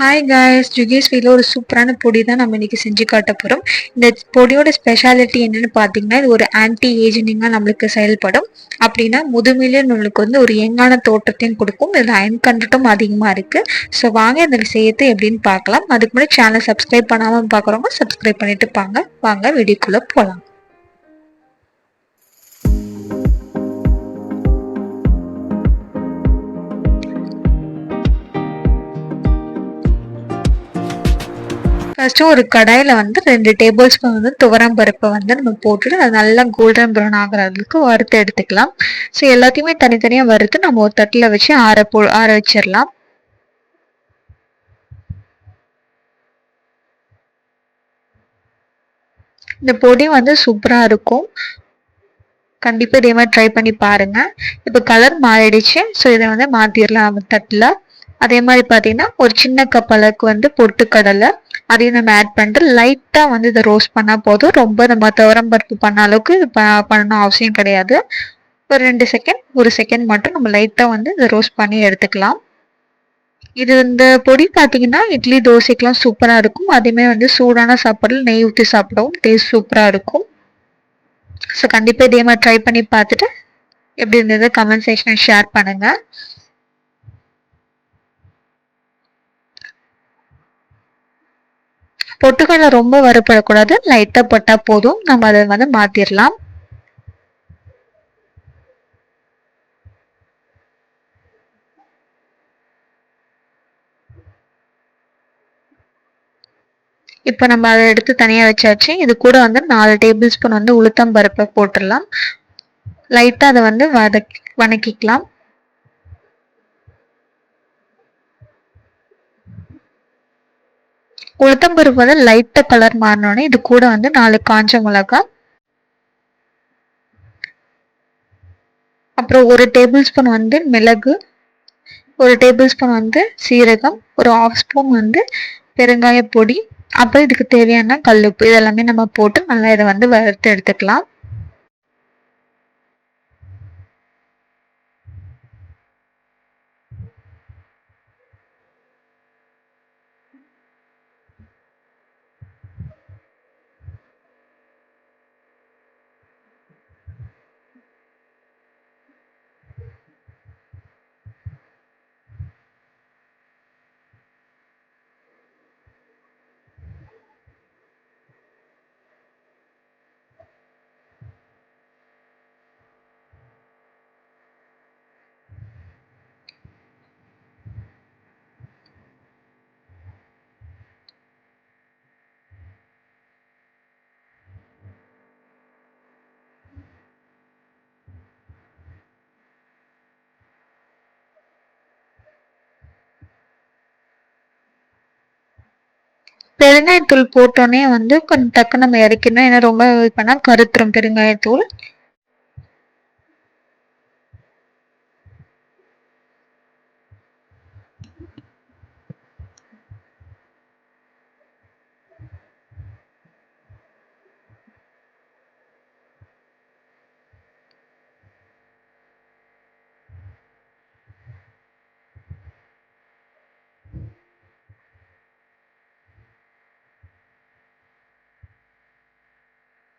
Hi guys ஜுகேஸ் வீட்டில் ஒரு சூப்பரான பொடி தான் நம்ம இன்னைக்கு செஞ்சு காட்ட போகிறோம் இந்த பொடியோட ஸ்பெஷாலிட்டி என்னன்னு பார்த்தீங்கன்னா இது ஒரு ஆன்டி ஏஜினிங்காக நம்மளுக்கு செயல்படும். அப்படின்னா முதுமையிலே நம்மளுக்கு வந்து ஒரு எங்கான தோற்றத்தையும் கொடுக்கும். இதில் அயன் கண்டட்டும் அதிகமாக இருக்குது ஸோ வாங்க இந்த விஷயத்தை எப்படின்னு பார்க்கலாம். அதுக்கு முன்னாடி சேனல் சப்ஸ்கிரைப் பண்ணாமல் பார்க்குறவங்க சப்ஸ்கிரைப் பண்ணிட்டு பாங்க. வாங்க வீடியோக்குள்ளே போகலாம் ஃபர்ஸ்ட்டு ஒரு கடாயில் வந்து ரெண்டு டேபிள் ஸ்பூன் வந்து துவரம் பருப்பை வந்து நம்ம போட்டுட்டு அது நல்லா கோல்டன் ப்ரௌன் ஆகிற அளவுக்கு வறுத்து எடுத்துக்கலாம். ஸோ எல்லாத்தையுமே தனித்தனியாக வறுத்து நம்ம ஒரு தட்டில் வச்சு ஆற போ ஆற வச்சிடலாம். இந்த பொடி வந்து சூப்பராக இருக்கும். கண்டிப்பாக இதே மாதிரி ட்ரை பண்ணி பாருங்கள் இப்போ கலர் மாறிடுச்சு. ஸோ இதை வந்து மாற்றிடலாம் தட்டில். அதே மாதிரி பார்த்தீங்கன்னா ஒரு சின்ன கப் அளவுக்கு வந்து பொட்டுக்கடலை அதையும் நம்ம ஆட் பண்ணிட்டு லைட்டாக வந்து இதை ரோஸ்ட் பண்ணால் போதும். ரொம்ப நம்ம துவரம் பருப்பு பண்ண அளவுக்கு இது பண்ணணும் அவசியம் கிடையாது. ஒரு ரெண்டு செகண்ட் ஒரு செகண்ட் மட்டும் நம்ம லைட்டாக வந்து இதை ரோஸ்ட் பண்ணி எடுத்துக்கலாம். இது இந்த பொடி பார்த்தீங்கன்னா இட்லி தோசைக்கெலாம் சூப்பராக இருக்கும். அதுவுமே வந்து சூடான சாப்பாடில் நெய் ஊற்றி சாப்பிடவும் டேஸ்ட் சூப்பராக இருக்கும். ஸோ கண்டிப்பாக இதே மாதிரி ட்ரை பண்ணி பார்த்துட்டு எப்படி இருந்தது? கமெண்ட் செக்ஷனை ஷேர் பண்ணுங்கள் பொட்டுக்கடலை ரொம்ப வறுப்படக்கூடாது லைட்டாக போட்டால் போதும். நம்ம அதை வந்து மாற்றிடலாம் இப்போ நம்ம அதை எடுத்து தனியாக வச்சாச்சு. இது கூட வந்து நாலு டேபிள் ஸ்பூன் வந்து உளுத்தம் பருப்பை போட்டுடலாம். லைட்டாக அதை வந்து வதக்கி வணக்கிக்கலாம். உளுத்தம்பருப்பு வந்து லைட்டாக கலர் மாறினோடனே இது கூட வந்து நாலு காஞ்ச மிளகா. அப்புறம் ஒரு டேபிள் ஸ்பூன் வந்து மிளகு ஒரு டேபிள் ஸ்பூன் வந்து சீரகம் ஒரு ஆஃப் ஸ்பூன் வந்து பெருங்காய பொடி அப்புறம் இதுக்கு தேவையான கல்லுப்பு இதெல்லாமே நம்ம போட்டு நல்லா இதை வந்து வறுத்து எடுத்துக்கலாம். பெருங்காயத்தூள் போட்டோன்னே வந்து கொஞ்சம் டக்குன்னு நம்ம இறக்கணும் ஏன்னா ரொம்ப இது பண்ணால் கருத்துரும். பெருங்காயத்தூள்.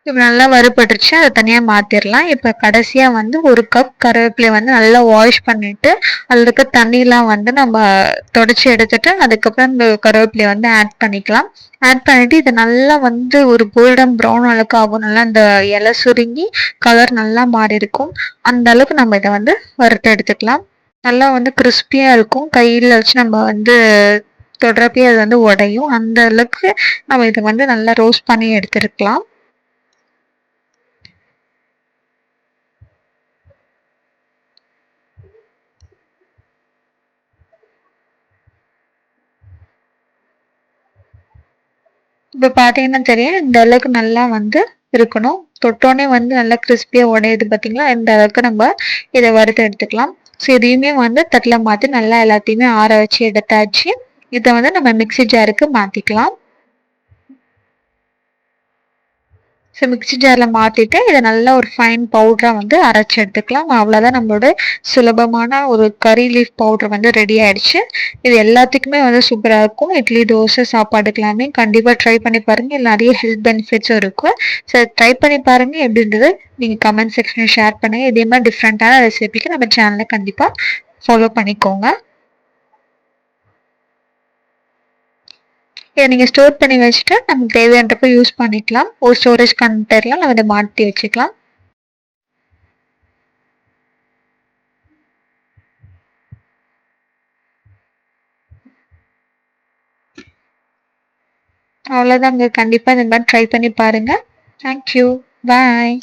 இப்போ நல்லா வறுபட்டுருச்சு அதை தனியாக மாற்றிடலாம் இப்போ கடைசியாக வந்து ஒரு கப் கருவேப்பிலை வந்து நல்லா வாஷ் பண்ணிவிட்டு அதில் இருக்க தண்ணியெலாம் வந்து நம்ம தொடச்சி எடுத்துட்டு அதுக்கப்புறம் இந்த கருவேப்பிலையை வந்து ஆட் பண்ணிக்கலாம். ஆட் பண்ணிவிட்டு இதை நல்லா வந்து ஒரு கோல்டன் ப்ரௌன் அளவுக்கு ஆகும். நல்லா இந்த இலை சுருங்கி கலர் நல்லா மாறி இருக்கும். அந்த அளவுக்கு நம்ம இதை வந்து வறுத்து எடுத்துக்கலாம். நல்லா வந்து கிறிஸ்பியாக இருக்கும். கையில் வச்சு நம்ம வந்து தொடரப்பே அது வந்து உடையும். அந்த அளவுக்கு நம்ம இதை வந்து நல்லா ரோஸ்ட் பண்ணி எடுத்துருக்கலாம். இப்போ பார்த்தீங்கன்னா தெரியும். இந்த அளவுக்கு நல்லா வந்து இருக்கணும். தொட்டோன்னே வந்து நல்லா கிறிஸ்பியாக உடையுது பார்த்தீங்களா இந்த அளவுக்கு நம்ம இதை வறுத்து எடுத்துக்கலாம். ஸோ இதையுமே வந்து தட்டில் மாற்றி நல்லா எல்லாத்தையுமே ஆற வச்சு எடுத்தாச்சு. இதை வந்து நம்ம மிக்சி ஜாருக்கு மாற்றிக்கலாம் ஸோ மிக்ஸி ஜாரில் மாற்றிட்டு இதை நல்லா ஒரு ஃபைன் பவுடராக வந்து அரைச்சி எடுத்துக்கலாம். அவ்வளோதான் நம்மளோட சுலபமான ஒரு கறி லீஃப் பவுடர் வந்து ரெடி ஆயிடுச்சு. இது எல்லாத்துக்குமே வந்து சூப்பராக இருக்கும். இட்லி தோசை சாப்பாடுக்கெல்லாமே கண்டிப்பாக ட்ரை பண்ணி பாருங்கள் இது நிறைய ஹெல்த் பெனிஃபிட்ஸும் இருக்கும் ஸோ ட்ரை பண்ணி பாருங்கள் எப்படின்றது நீங்கள் கமெண்ட் செக்ஷனில் ஷேர் பண்ணுங்கள் இதே மாதிரி டிஃப்ரெண்ட்டான ரெசிபிக்கு நம்ம சேனலை கண்டிப்பாக ஃபாலோ பண்ணிக்கோங்க. இதை நீங்கள் ஸ்டோர் பண்ணி வச்சுட்டு நமக்கு தேவையானப்போ யூஸ் பண்ணிக்கலாம். ஒரு ஸ்டோரேஜ் கண்டெய்னர்லாம் நம்ம இதை மாற்றி வச்சுக்கலாம். அவ்வளோதாங்க கண்டிப்பாக இந்த மாதிரி ட்ரை பண்ணி பாருங்கள் தேங்க்யூ பாய்